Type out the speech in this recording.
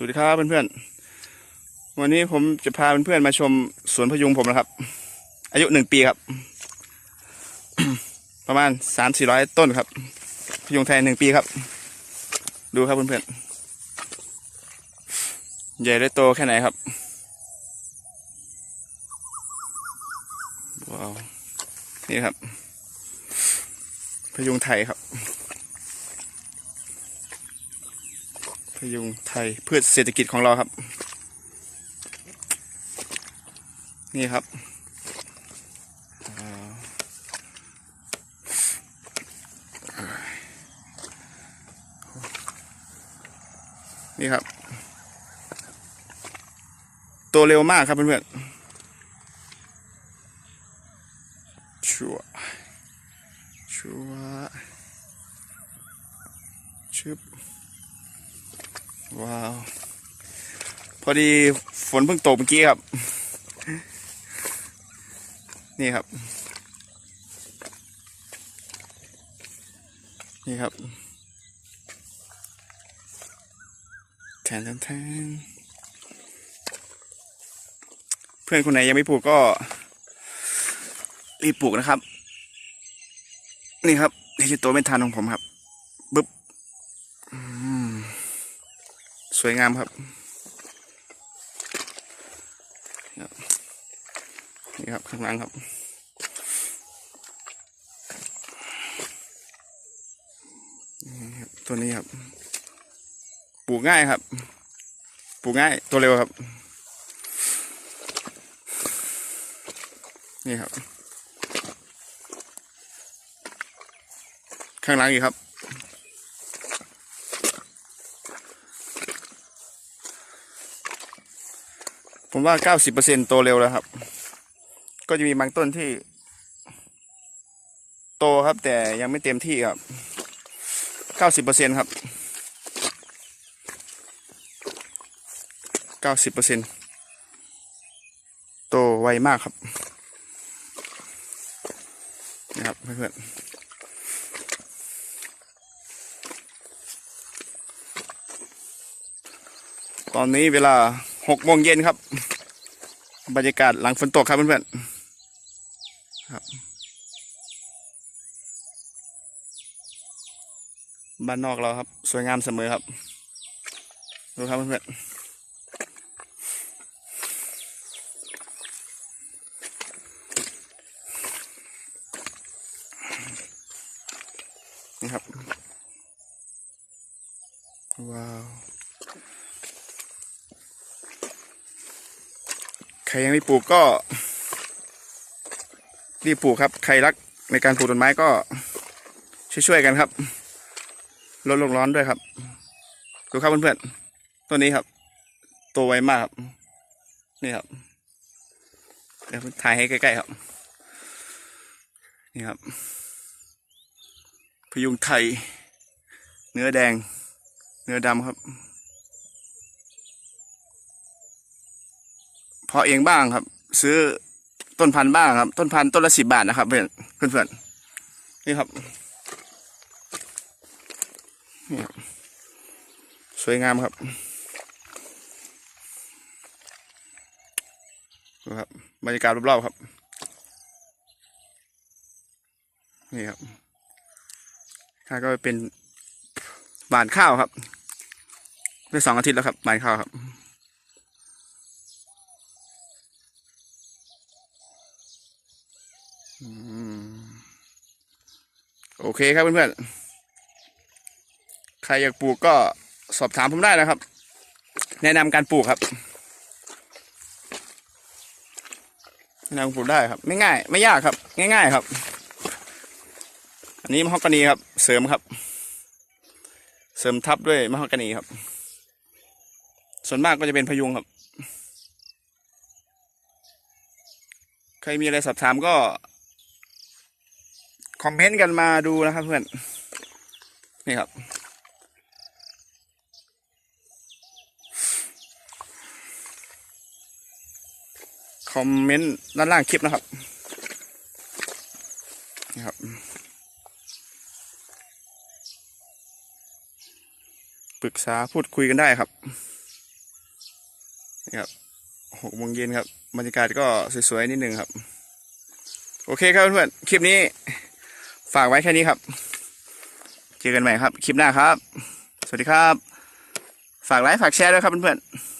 สวัสดีครับเพื่อนๆ วันนี้ผมจะพาเพื่อนๆมาชมสวนพยุงผมนะครับ อายุหนึ่งปีครับ ประมาณสามสี่ร้อยต้นครับ พยุงไทยหนึ่งปีครับ ดูครับเพื่อนๆ ใหญ่ได้โตแค่ไหนครับว้าวนี่ครับ พยุงไทยครับ พยุงไทยพืชเศรษฐกิจของเราครับ นี่ครับนี่ครับ ตัวเร็วมากครับเพื่อนๆชัวร์ชัวร์ชึบ ว้าว พอดีฝนเพิ่งตกเมื่อกี้ครับ นี่ครับ นี่ครับแทนแทนแทนเพื่อนคนไหนยังไม่ปลูกก็ รีบปลูกนะครับ นี่ครับนี่คือตัวไม่ทานของผมครับบึ๊บอืม สวยงามครับนี่ครับข้างหล่างครับตัวนี้ครับ ปลูกง่ายครับ ปลูกง่ายตัวเร็วครับ นี่ครับ ข้างหล่างอีกครับ ผมว่าเก้าสิบเปอร์เซ็นโตเร็วแล้วครับ ก็จะมีบางต้นที่ โตครับ แต่ยังไม่เต็มที่ครับเก้าสิบเปอร์เซ็นครับเก้าสิบเปอร์เซ็นโตไวมากครับนะครับเพื่อนๆตอนนี้เวลา หกโมงเย็นครับ บรรยากาศหลังฝนตกครับเพื่อนๆครับ บ้านนอกเราครับ สวยงามเสมอครับ ดูครับเพื่อนๆนี่ครับ ว้าว ใครยังไม่ปลูกก็รีบปลูกครับ ใครรักในการปลูกต้นไม้ก็ช่วยๆกันครับลดโลกร้อนด้วยครับ ดูครับเพื่อนๆตัวนี้ครับ โตวไวมากครับ นี่ครับเดี๋ยวถ่ายให้ใกล้ๆครับ นี่ครับพยุงไทย เนื้อแดง เนื้อดำครับ เพาะเองบ้างครับ ซื้อต้นพันธุ์บ้างครับ ต้นพันธุ์ต้นละสิบบาทนะครับ เพื่อนเพื่อนนี่ครับนี่ครับ สวยงามครับครับบรรยากาศรอบๆครับ นี่ครับข้าก็เป็นบานข้าวครับได้สองอาทิตย์แล้วครับบานข้าวครับ อืม โอเคครับเพื่อนๆ ใครอยากปลูกก็สอบถามผมได้นะครับ แนะนำการปลูกครับแนะนำปลูกได้ครับ ไม่ง่าย ไม่ยากครับ ง่าย ๆ ครับ อันนี้มะฮอกกานีครับ เสริมครับ เสริมทับด้วยมะฮอกกานีครับ ส่วนมากก็จะเป็นพยุงครับ ใครมีอะไรสอบถามก็ คอมเมนต์กันมาดูนะครับเพื่อน นี่ครับ คอมเมนต์ด้านล่างคลิปนะครับ นี่ครับ ปรึกษาพูดคุยกันได้ครับ นี่ครับหกโมงเย็นครับ บรรยากาศก็สวยๆนิดนึงครับ โอเคครับเพื่อนๆคลิปนี้ ฝากไว้แค่นี้ครับ เจอกันใหม่ครับ คลิปหน้าครับ สวัสดีครับ ฝากไลค์ฝากแชร์ด้วยครับเพื่อนๆ